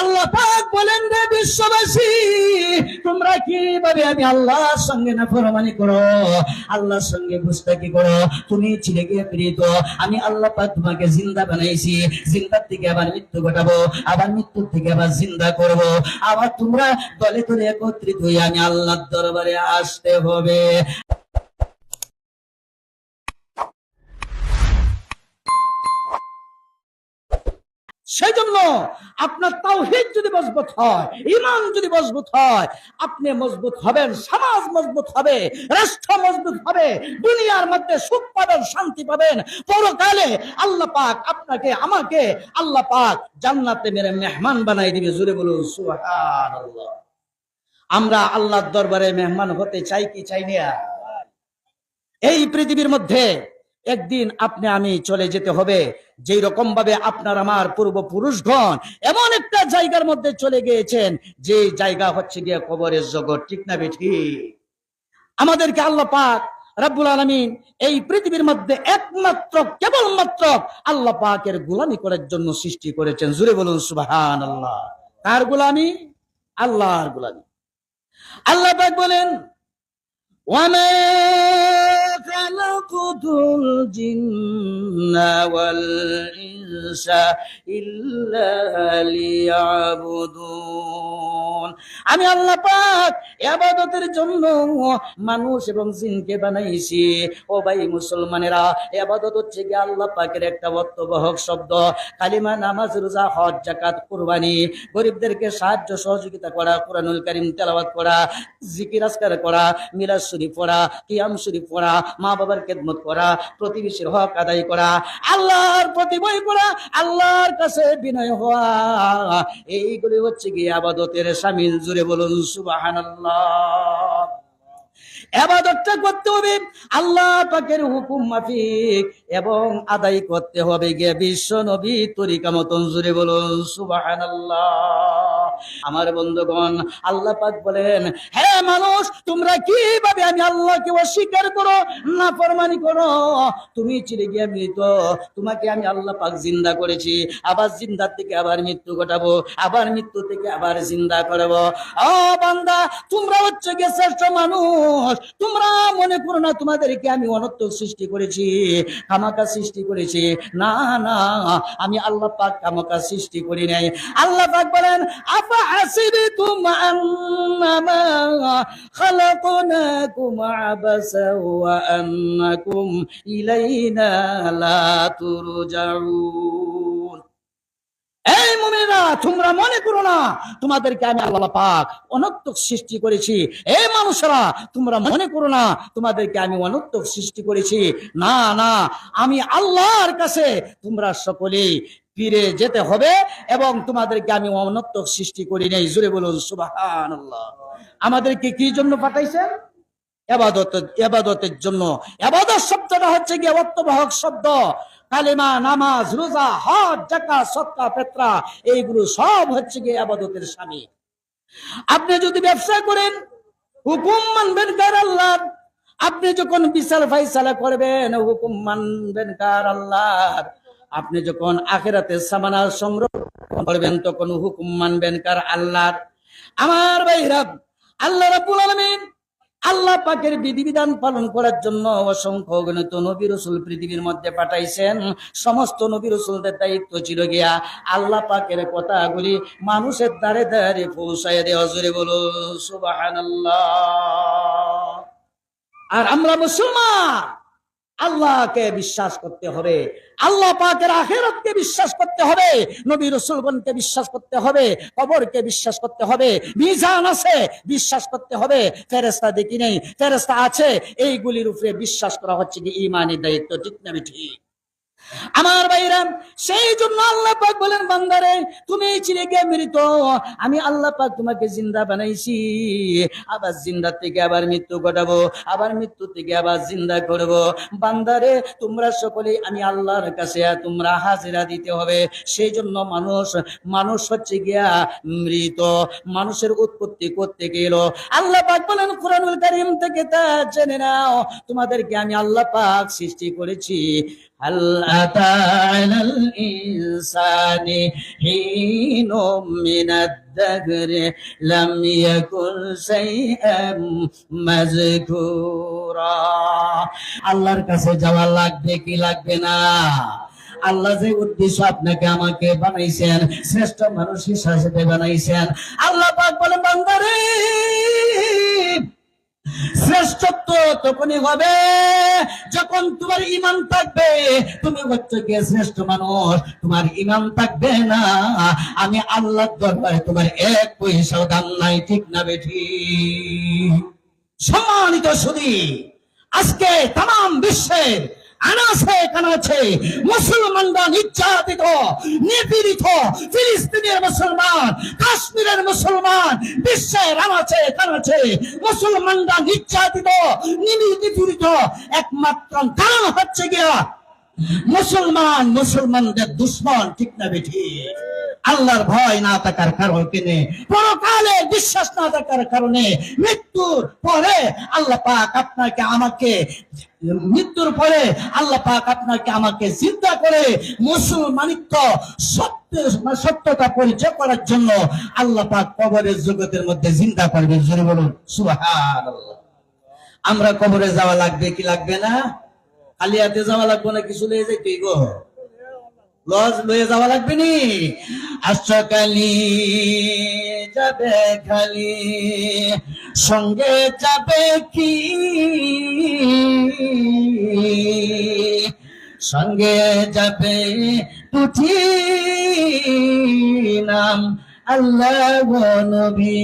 আল্লাহ পাক বলেন রে বিশ্ববাসী, তোমরা কীভাবে আমি আল্লাহর সঙ্গে না ফরমানি করো? আল্লাহর সঙ্গে গুস্তাকি করো? তুমি ছিলে গিয়ে প্রেরিত আমি আল্লাহ পাক তোমাকে জিন্দা বানাইছি। জিন্দার থেকে আবার মৃত্যু ঘটাবো। আবার মৃত্যুর থেকে আবার জিন্দা করব। আবার তোমরা দলে দলে একত্রিত হয়ে আমি আল্লাহর দরবারে আসতে হবে। সেই জন্য আপনার তাওহীদ যদি মজবুত হয় ইমান যদি মজবুত হয়, আপনি মজবুত হবেন, সমাজ মজবুত হবে, রাষ্ট্র মজবুত হবে, দুনিয়ার মধ্যে সুখ পাবেন, শান্তি পাবেন। পরকালে আল্লাহ পাক আপনাকে, আমাকে আল্লাহ পাক জান্নাতে মেরে মেহমান বানাই দিবে। জুড়ে বলুন, সুবহানাল্লাহ। আমরা আল্লাহর দরবারে মেহমান হতে চাই কি চাই না? এই পৃথিবীর মধ্যে একদিন আপনি, আমি চলে যেতে হবে। যেই রকম ভাবে আপনার আমার পূর্বপুরুষগণ এমন একটা জায়গার মধ্যে চলে গিয়েছেন যে জায়গা হচ্ছে গিয়ে কবরের জগৎ, ঠিক না বেঠি? আমাদেরকে আল্লাহ পাক রাব্বুল আলমিন এই পৃথিবীর মধ্যে একমাত্র, কেবলমাত্র আল্লাহ পাকের গুলামি করার জন্য সৃষ্টি করেছেন। জুড়ে বলুন সুবাহান আল্লাহ কার গুলামি? আল্লাহর গুলামি। আল্লাহ পাক বলেন ওয়ামে خلقت الجن والإنس إلا ليعبدون আমি আল্লাহ পাক এবাদতের জন্য মানুষ এবং জিনকে বানাইছি ও ভাই মুসলমানেরা এবাদত হচ্ছে কি আল্লাহ পাকের একটা অর্থবহক শব্দ কালিমা নামাজ রোজা হজ জাকাত কুরবানি গরিবদেরকে সাহায্য সহযোগিতা করা কোরআনুল কারীম তেলাওয়াত করা জিকির আজকার করা মিলাদ শরীফ পড়া কিয়াম শরীফ পড়া মা বাবার খেদমত করা, প্রতিবেশীর হক আদায় করা, আল্লাহর প্রতি বই করা, আল্লাহর কাছে বিনয় হওয়া, এইগুলি হচ্ছে কি আবাদতের সামিল। জুড়ে বলুন এবাদতটা করতে হবে, আল্লাহ পাকের হুকুম মাফিক এবং আদায় করতে হবে গিয়ে বিশ্ব নবী তরিকা মতন। জুড়ে বলুন, সুবহানাল্লাহ। আমার বন্ধুগণ, আল্লাহ পাক বলেন, হে মানুষ, তোমরা কীভাবে আমি আল্লাহকে অস্বীকার করো? না ফরমানি করো। তুমি চিরে গিয়ে মৃত। তোমাকে আমি আল্লাহ পাক জিন্দা করেছি। আবার জিন্দার থেকে আবার মৃত্যু ঘটাবো। আবার মৃত্যু থেকে আবার জিন্দা করব। ও বান্দা, তোমরা হচ্ছে গিয়ে শ্রেষ্ঠ মানুষ। তোমরা মনে করো না তোমাদেরকে আমি অনত্ব সৃষ্টি করেছি কামাকা সৃষ্টি করেছি? না না, আমি আল্লাহ পাক কামাকা সৃষ্টি করি নাই। আল্লাহ পাক বলেন আফা أفحسبتم أنما خلقناكم عبثا وأنكم إلينا لا ترجعون. এই মুমিনা তোমরা মনে করো না, তোমাদেরকে আমি আল্লাহ পাক অনর্থক সৃষ্টি করেছি। এই মানুষরা, তোমরা মনে করো না, তোমাদেরকে আমি অনর্থক সৃষ্টি করেছি। না না, আমি আল্লাহর কাছে তোমরা সকলেই ফিরে যেতে হবে এবং তোমাদেরকে আমি অনর্থক সৃষ্টি করি নেই। জুড়ে বলুন সুবাহান আমাদেরকে কি জন্য পাঠাইছেন? এবাদত এবাদতের জন্য। এবাদত শব্দটা হচ্ছে গিয়ে অর্থবাহক শব্দ। কালেমা, নামাজ, রোজা, হজ জাকা সত্তা পেত্রা এইগুলো সব হচ্ছে গিয়ে আবাদতের স্বামী। আপনি যদি ব্যবসা করেন, হুকুম মানবেন কার আল্লাহ? আপনি যখন বিচার ফাইসালা করবেন, হুকুম মানবেন কার আল্লাহ? আপনি যখন আখেরাতে সামানা সংগ্রহ করবেন, তখন হুকুম মানবেন কার আল্লাহর আমার ভাইরা, আল্লাহ রাব্বুল আলামিন আল্লাহ পাকের বিধিবিধান পালন করার জন্য অসংখ্য গণিত নবী রসুল পৃথিবীর মধ্যে পাঠাইছেন। সমস্ত নবী রসুলদের দায়িত্ব ছিল গিয়া আল্লাহ পাকের কথাগুলি মানুষের দ্বারে দ্বারে পৌঁছায় দেওয়া। জোরে বলো সুবাহ আর আমরা মুসলমান। আল্লাহকে বিশ্বাস করতে হবে। আল্লাহ পাকের আখেরাতকে বিশ্বাস করতে হবে। নবী রসুলগণকে বিশ্বাস করতে হবে। কবরকে বিশ্বাস করতে হবে। মিজান আছে, বিশ্বাস করতে হবে। ফেরেস্তা দেখি নেই ফেরেস্তা আছে। এইগুলির উপরে বিশ্বাস করা হচ্ছে কি ইমানের দায়িত্ব ঠিক না ঠিক। আমার ভাইরা, সেই জন্য আল্লাহ পাক বলেন, বান্দারে, তুমি চিরে গিয়ে মৃত, আমি আল্লাহ পাক তোমাকে জিন্দা বানাইছি, আবার জিন্দা থেকে আবার মৃত্যু ঘটাবো, আবার মৃত্যু থেকে আবার জিন্দা করব। বান্দারে, তোমরা সকলে আমি আল্লাহর কাছে তোমরা হাজিরা দিতে হবে। সেই জন্য মানুষ মানুষ হচ্ছে গিয়া মৃত, মানুষের উৎপত্তি করতে গেল। আল্লাহ পাক বলেন, কোরআনুল কারীম থেকে তা জেনে নাও, তোমাদেরকে আমি আল্লাহ পাক সৃষ্টি করেছি। هل أتى على الإنسان حين من الدهر لم يكن شيئا مذكورا আল্লাহর কাছে যাওয়া লাগবে কি লাগবে না আল্লাহ যে উদ্দেশ্য আপনাকে আমাকে বানাইছেন শ্রেষ্ঠ মানুষ হিসাবে বানাইছেন আল্লাহ পাক বলে বান্দারে শ্রেষ্ঠত্ব তখনই হবে যখন তোমার ইমান থাকবে। তুমি হচ্ছে গিয়ে শ্রেষ্ঠ মানুষ। তোমার ইমান থাকবে না। আমি আল্লাহ দরবারে তোমার এক পয়সাও দাম নাই, ঠিক না বেঠি? সম্মানিত সুদী, আজকে তাম বিশ্বের মুসলমান, কাশ্মীরের মুসলমান একমাত্র কারণ হচ্ছে গিয়া মুসলমান, মুসলমানদের দুশ্মন, ঠিক না বেঠি? আল্লাহর ভয় না থাকার কারণ, পরকালে বিশ্বাস না থাকার কারণে, মৃত্যুর পরে আল্লাহ পাক আপনাকে, আমাকে মৃত্যুর পরে আল্লাহ পাক আপনাকে আমাকে চিন্তা করে মুসলমানিত্ব, সত্য সত্যতা পরিচয় করার জন্য আল্লাহ পাক কবরের জগতের মধ্যে চিন্তা করবে। জোরে বলুন, সুবহানাল্লাহ। আমরা কবরে যাওয়া লাগবে কি লাগবে না? খালি হাতে যাওয়া লাগবে না, কিছু লয়ে যাইতে গো? লজ লয়ে যাওয়া লাগবে নি? আসছো কালি যাবে খালি, সঙ্গে যাবে কি? সঙ্গে যাবে পুঠি নাম আল্লাহ নবী।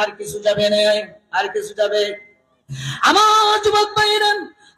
আর কিছু যাবে না আর কিছু যাবে। আমার যুবক বাইরান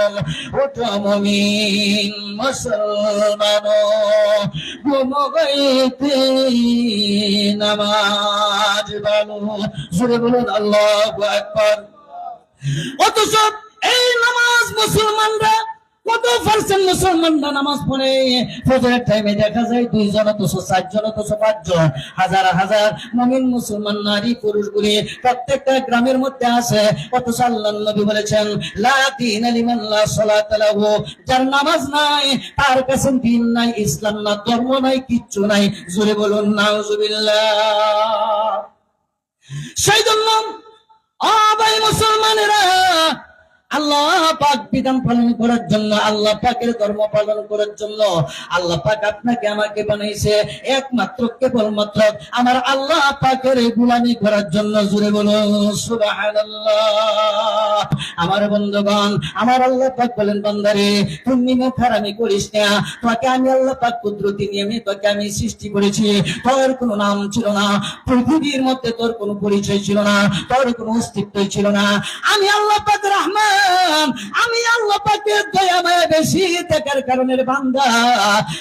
নাম ওঠো মুমিন মুসলমান ঘুমগাইতে নামাজ বালু জোরে বলুন, আল্লাহু আকবার। অথচ এই নামাজ মুসলমানরা কত পার্সেন্ট মুসলমানরা নামাজ পড়ে? ফজরের টাইমে দেখা যায় চারজন অথচ পাঁচজন। হাজার হাজার মমিন মুসলমান, নারী প্রত্যেকটা গ্রামের মধ্যে আছে। নবী বলেছেন, লা যার নামাজ নাই, তার কাছে দিন নাই, ইসলাম না, ধর্ম নাই, কিচ্ছু নাই। জোরে বলুন, নাউজুবিল্লাহ। সেই জন্য আবাই মুসলমানেরা আল্লাহ পাক বিধান পালন করার জন্য, আল্লাহ পাকের ধর্ম পালন করার জন্য আল্লাহ পাক আপনাকে আমাকে বানাইছে একমাত্র কেবলমাত্র আমার আল্লাহ পাকের গুলামি করার জন্য। জুড়ে বলুন আমার বন্ধুগণ, আমার আল্লাহ পাক বলেন, বান্দারে তুমি মুখারামি করিস না। তোকে আমি আল্লাহ পাক কুদরতি নিয়মে তোকে আমি সৃষ্টি করেছি। তোর কোনো নাম ছিল না, পৃথিবীর মধ্যে তোর কোনো পরিচয় ছিল না, তোর কোনো অস্তিত্ব ছিল না। আমি আল্লাহ পাক রহমান আমি আল্লাহ পাকের বেশি থাকার কারণে বান্দা,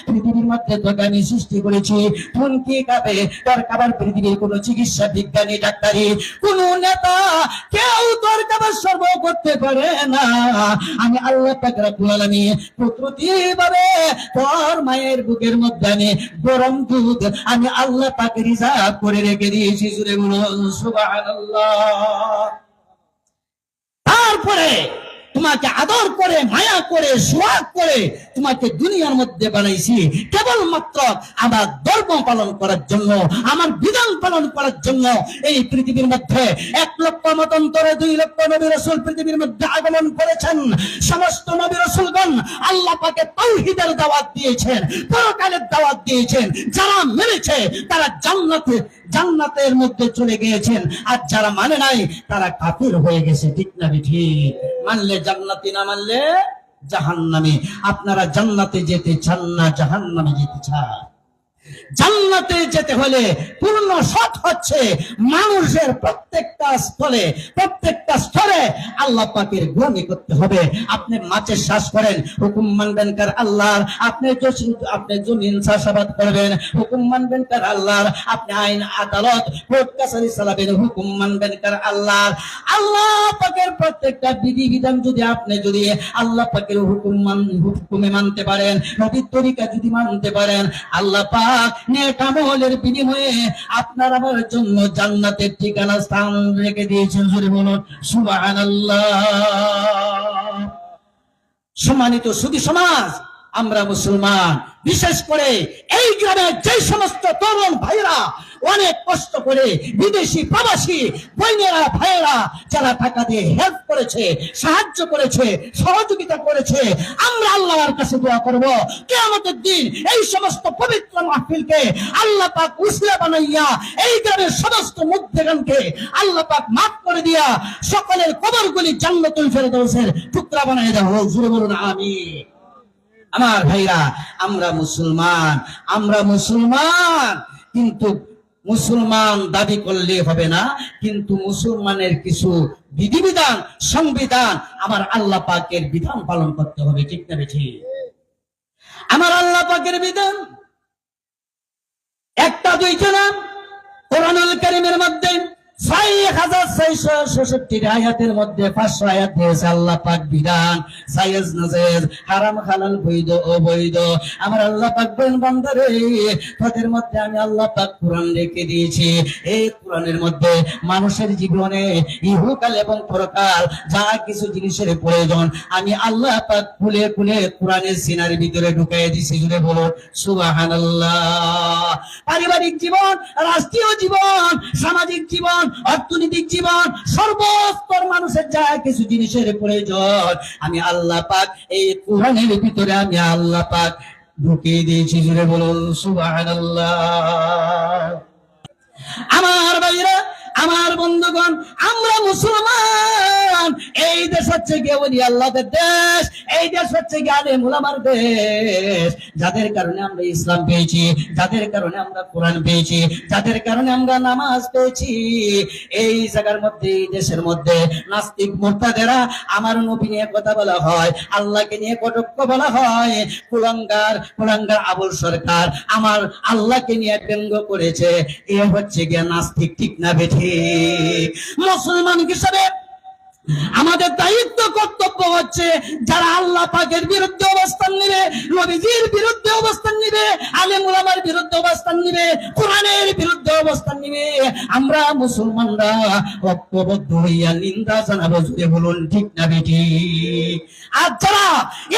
পৃথিবীর মধ্যে তোকে আমি সৃষ্টি করেছি তোর পৃথিবীর কোনো চিকিৎসা বিজ্ঞানী, ডাক্তারি, কোন নেতা, কেউ তোর সর্ব করতে পারে না। আমি আল্লাহ তোর মায়ের বুকের মধ্যে আমি গরম দুধ, আমি আল্লাহ পাক রিজার্ভ করে রেখে দিয়েছি জুড়ে তারপরে তোমাকে আদর করে, মায়া করে সোয়াগ করে তোমাকে দুনিয়ার মধ্যে বানাইছি। কেবলমাত্র আমার ধর্ম পালন করার জন্য, আমার বিধান পালন করার জন্য এই পৃথিবীর মধ্যে এক লক্ষ মতন্তরে দুই লক্ষ নবী রসুল পৃথিবীর মধ্যে আগমন করেছেন। সমস্ত নবী রসুলগণ আল্লাহ পাকে তৌহিদের দাওয়াত দিয়েছেন, পরকালের দাওয়াত দিয়েছেন। যারা মেনেছে তারা জান্নাতে জান্নাতের মধ্যে চলে গিয়েছেন। আর যারা মানে নাই, তারা কাফির হয়ে গেছে। ঠিক না ঠিক? মানলে জান্নাতি না মানলে জাহান্নামে। আপনারা জান্নাতে যেতে চান না, জাহান্নামে যেতে চান। জান্নাতে যেতে হলে পূর্ণ সৎ হচ্ছে মানুষের প্রত্যেকটা স্থলে, প্রত্যেকটা স্তরে আল্লাহ পাকের গুণী করতে হবে। আপনি মাছের শ্বাস করেন, হুকুম মানবেন কার আল্লাহর। আপনি আপনি জমিন চাষাবাদ করবেন, হুকুম মানবেন কার আল্লাহর। আপনি আইন, আদালত, কোর্ট, কাছারি চালাবেন, হুকুম মানবেন কার আল্লাহর। আল্লাহ পাকের প্রত্যেকটা বিধি বিধান যদি আপনি যদি আল্লাহ পাকের হুকুম হুকুমে মানতে পারেন, নবীর তরিকা যদি মানতে পারেন, আল্লাহ পাক নেক আমলের বিনিময়ে আপনার আমার জন্য জান্নাতের ঠিকানা, স্থান রেখে দিয়েছেন। জোরে বলুন, সুবহানাল্লাহ। সম্মানিত সুদী সমাজ আমরা মুসলমান। বিশেষ করে এই গ্রামের যে সমস্ত তরুণ ভাইরা অনেক কষ্ট করে বিদেশি প্রবাসী বৈনেরা ভাইয়েরা, যারা টাকা দিয়ে হেল্প করেছে, সাহায্য করেছে, সহযোগিতা করেছে, আমরা আল্লাহর কাছে দোয়া করব। কেয়ামতের দিন এই সমস্ত পবিত্র মাহফিলকে আল্লাহ পাক উসলা বানাইয়া এই গ্রামের সমস্ত মুগ্ধগানকে আল্লাহ পাক মাফ করে দিয়া সকলের কবরগুলি জান্নাতুল ফেরদৌসের টুকরা বানাই দেওয়া হোক জুড়ে বলুন, আমিন। আমার ভাইরা, আমরা মুসলমান আমরা মুসলমান। কিন্তু মুসলমান দাবি করলে হবে না, কিন্তু মুসলমানের কিছু বিধিবিধান, সংবিধান আমার আল্লাহ পাকের বিধান পালন করতে হবে, ঠিক না ঠিক আমার আল্লাহ পাকের বিধান? একটা দুইটা না কোরআনুল কারিমের মধ্যে মানুষের জীবনে ইহুকাল এবং পরকাল যা কিছু জিনিসের প্রয়োজন, আমি আল্লাহ পাক খুলে খুলে কোরআনের সিনার ভিতরে ঢুকাই দিছি জুড়ে বলো, সুবহানাল্লাহ। পারিবারিক জীবন, রাষ্ট্রীয় জীবন, সামাজিক জীবন অর্থনৈতিক জীবন, সর্বস্তর মানুষের যা কিছু জিনিসের প্রয়োজন। আমি আল্লাহ পাক, এই কোরআনের ভিতরে আমি আল্লাহ পাক ঢুকিয়ে দিয়েছি জুড়ে বলুন, সুবহানাল্লাহ। আমার ভাইরা আমার বন্ধুগণ, আমরা মুসলমান। এই দেশ হচ্ছে গিয়ে বলি আল্লাহদের দেশ, এই দেশ হচ্ছে গিয়ে আলে মুলামার দেশ। যাদের কারণে আমরা ইসলাম পেয়েছি, যাদের কারণে আমরা কোরআন পেয়েছি, যাদের কারণে আমরা নামাজ পেয়েছি এই জায়গার মধ্যে, এই দেশের মধ্যে নাস্তিক মোর্তাদেরা আমার নবী নিয়ে কথা বলা হয়, আল্লাহকে নিয়ে কটক্ষ বলা হয়, কুলাঙ্গার কুলাঙ্গার আবুল সরকার আমার আল্লাহকে নিয়ে ব্যঙ্গ করেছে। এ হচ্ছে গিয়ে নাস্তিক ঠিক না বেঠি মুসলমান হিসেবে আমাদের দায়িত্ব কর্তব্য হচ্ছে যারা আল্লাহ পাকের বিরুদ্ধে অবস্থান নিবে নবীজির বিরুদ্ধে আলেম উলামার বিরুদ্ধে অবস্থান নিবে, কোরআনের বিরুদ্ধে অবস্থান নিবে। আমরা মুসলমানরা ঐক্যবদ্ধ হইয়া নিন্দা জানাব জুড়ে বলুন, ঠিক না বেটি আর যারা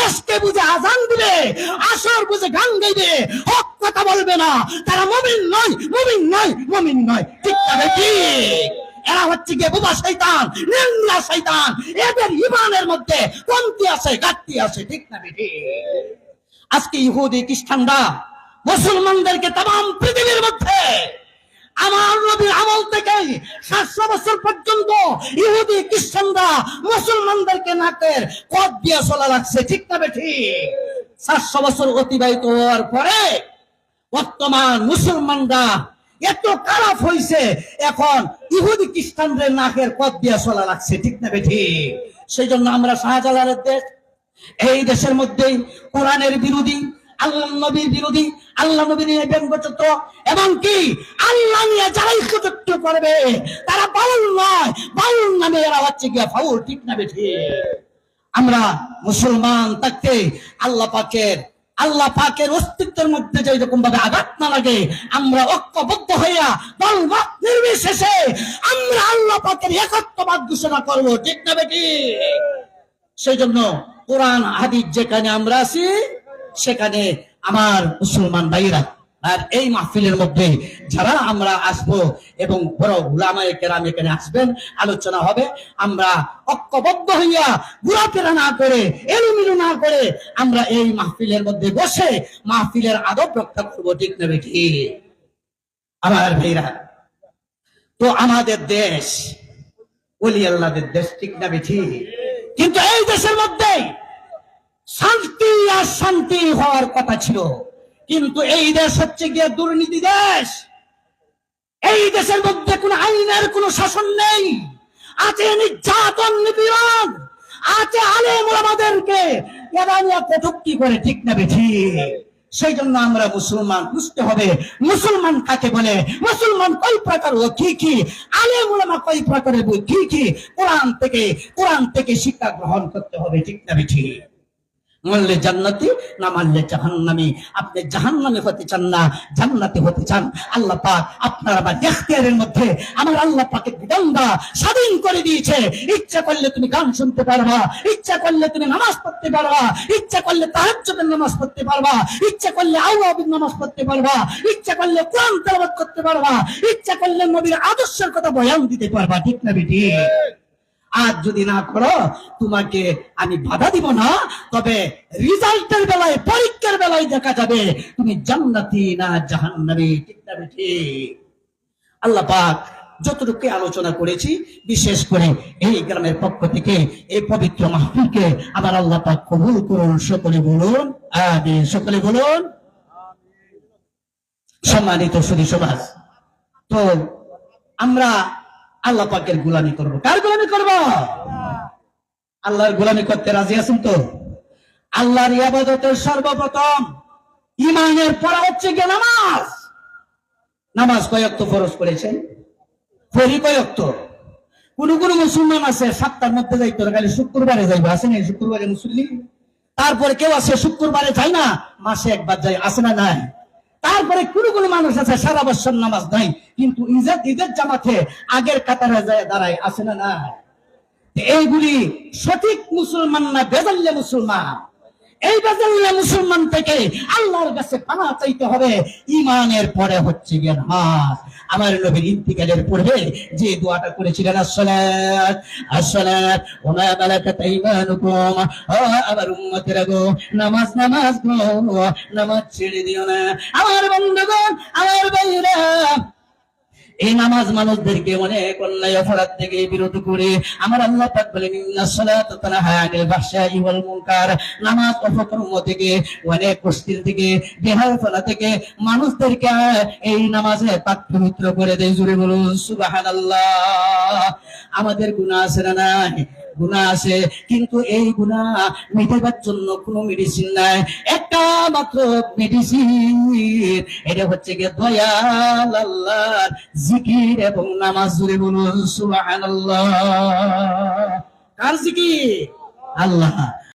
এসকে বুঝে আজান দিবে, আসর বুঝে গান গাইবে, হক কথা বলবে না, তারা মমিন নয় মমিন নয় মমিন নয়, ঠিক না বেটি এরা হচ্ছে গিয়ে বোবা শৈতান নিন্দা শৈতান এদের ইমানের মধ্যে কমতি আছে, ঘাটতি আছে, ঠিক না বেটি আজকে ইহুদি খ্রিস্টানরা মুসলমানদেরকে তাম পৃথিবীর মধ্যে আমার নবীর আমল থেকে সাতশো বছর পর্যন্ত ইহুদি, খ্রিস্টানরা মুসলমানদেরকে নাকের কদ দিয়ে চলা লাগছে। ঠিক না বেঠি? সাতশো বছর অতিবাহিত হওয়ার পরে বর্তমান মুসলমানরা এত খারাপ হয়েছে এখন ইহুদি, খ্রিস্টানদের নাকের পথ দিয়া চলা লাগছে। ঠিক না বেঠি? সেই জন্য আমরা শাহজালালের দেশ, এই দেশের মধ্যেই কোরআনের বিরোধী আল্লাহ নবীর বিরোধী, আল্লাহ নবী নিয়ে ব্যঙ্গচিত্র এবং কি? আল্লাহ নিয়ে যারাই কুচত্ব করবে, তারা বাউল নয়, বাউল নামে এরা হচ্ছে গিয়া ফাউল, ঠিক না বেঠি আমরা মুসলমান থাকতে আল্লাহ পাকের আল্লাহ পাকের অস্তিত্বের মধ্যে যে রকম ভাবে আঘাত না লাগে, আমরা ঐক্যবদ্ধ হইয়া দল মত নির্বিশেষে আমরা আল্লাহ পাকের একত্ববাদ ঘোষণা করব, ঠিক না বেটি সেই জন্য কোরআন, হাদিস যেখানে আমরা আছি সেখানে আমার মুসলমান ভাইরা আর এই মাহফিলের মধ্যে যারা আমরা আসব এবং বড় গুলামায় কেরাম এখানে আসবেন, আলোচনা হবে, আমরা ঐক্যবদ্ধ হইয়া ঘোরাফেরা না করে, এলোমেলো না করে আমরা এই মাহফিলের মধ্যে বসে মাহফিলের আদব রক্ষা করব, ঠিক নেবে কি আমার ভাইরা, তো আমাদের দেশ, ওলি আল্লাহদের দেশ, ঠিক না বেঠি? কিন্তু এই দেশের মধ্যে শান্তি আর শান্তি হওয়ার কথা ছিল। কিন্তু এই দেশ হচ্ছে গিয়ে দুর্নীতি দেশ। এই দেশের মধ্যে কোন আইনের কোন শাসন নেই। আছে নির্যাতন, নিপীড়ন। আছে আলেম আমাদেরকে এরা কটুক্তি করে, ঠিক না বেঠি সেই জন্য আমরা মুসলমান, বুঝতে হবে, মুসলমান কাকে বলে? মুসলমান কই প্রকার ও কি কি? আলেম ওলামা কই প্রকারের বই কি কি? কোরআন থেকে কোরআন থেকে শিক্ষা গ্রহণ করতে হবে, ঠিক না বেঠি মানলে জান্নাতি না মানলে জাহান্নামি? আপনি জাহান্নামে হতে চান না, জান্নাতে হতে চান। আল্লাহ পাক আপনার আবার এখতিয়ারের মধ্যে আমার আল্লাহ পাকের বিদঙ্গা স্বাধীন করে দিয়েছে। ইচ্ছা করলে তুমি গান শুনতে পারবা, ইচ্ছা করলে তুমি নামাজ পড়তে পারবা, ইচ্ছা করলে তাহাজ্জুদের নামাজ পড়তে পারবা, ইচ্ছা করলে আউয়াবির নামাজ পড়তে পারবা, ইচ্ছা করলে কোরআন তেলাওয়াত করতে পারবা, ইচ্ছা করলে নবীর আদর্শের কথা বয়ান দিতে পারবা, ঠিক না বেটি? আজ যদি না করো, তোমাকে আমি বাধা দিব না। তবে রেজাল্টের বেলায়, পরীক্ষার বেলায় দেখা যাবে, তুমি জান্নাতি না জাহান্নামী। ঠিক ঠিক আল্লাহ পাক যতটুকু আলোচনা করেছি, বিশেষ করে এই গ্রামের পক্ষ থেকে এই পবিত্র মাহফিলকে আবার আল্লাহ পাক কবুল করুন। সকলে বলুন সকলে বলুন, সম্মানিত সুদী সমাজ। তো আমরা আল্লাহ পাকের গোলামি করব। কার গুলামি করব? আল্লাহর গুলামি করতে রাজি আছেন তো? আল্লাহর ইবাদতের সর্বপ্রথম ইমানের পড়া হচ্ছে গিয়ে নামাজ। নামাজ কয়েক তো ফরজ করেছেন? ফরি কয়েক তো কোন কোন মুসলমান আছে, সাতটার মধ্যে যাইতো খালি শুক্রবারে যাইবে। আছে না শুক্রবারে মুসল্লি? তারপরে কেউ আছে, শুক্রবারে যায় না, মাসে একবার যায় আসে না নাই? তারপরে কোন কোন মানুষ আছে, সারা বছর নামাজ নাই, কিন্তু ইজাত ঈদের জামাতে আগের কাতারে যায় দাঁড়ায়, আছে না না এইগুলি সঠিক মুসলমান না বেজাল্লে মুসলমান? এই বেজাল্লে মুসলমান থেকে আল্লাহর কাছে পানা চাইতে হবে। ইমানের পরে হচ্ছে গিয়ে নামাজ। আমার নবীর ইন্তিকালের পূর্বে যে দোয়াটা করেছিলেন, আসসালাত আসসালাত, ওমা মালাকাত আইমানুকুম। ও আমার গো, নামাজ নামাজ গো, নামাজ ছেড়ে দিও না। আমার বন্ধুগণ, আমার ভাইরা এই নামাজ মানুষদেরকে অনেক অন্যায় অপরাধ থেকে বিরত করে আমার আল্লাহ পাক বলেন, ইন্না ওয়াল মুনকার। নামাজ অপকর্ম থেকে, অনেক কষ্টের থেকে বেহায়াপনা থেকে মানুষদেরকে এই নামাজে পাক পবিত্র করে দেয়। জুড়ে বলুন, সুবহানাল্লাহ। আমাদের গুনাহ আছে না নাই? গুণা আছে, কিন্তু এই গুণা মেটাবার জন্য কোনো মেডিসিন নাই। একটা মাত্র মেডিসিন এটা হচ্ছে গিয়ে দয়াল আল্লাহর জিকির এবং নামাজ জুড়ে বলুন, সুবহানাল্লাহ। কার জিকির? আল্লাহ।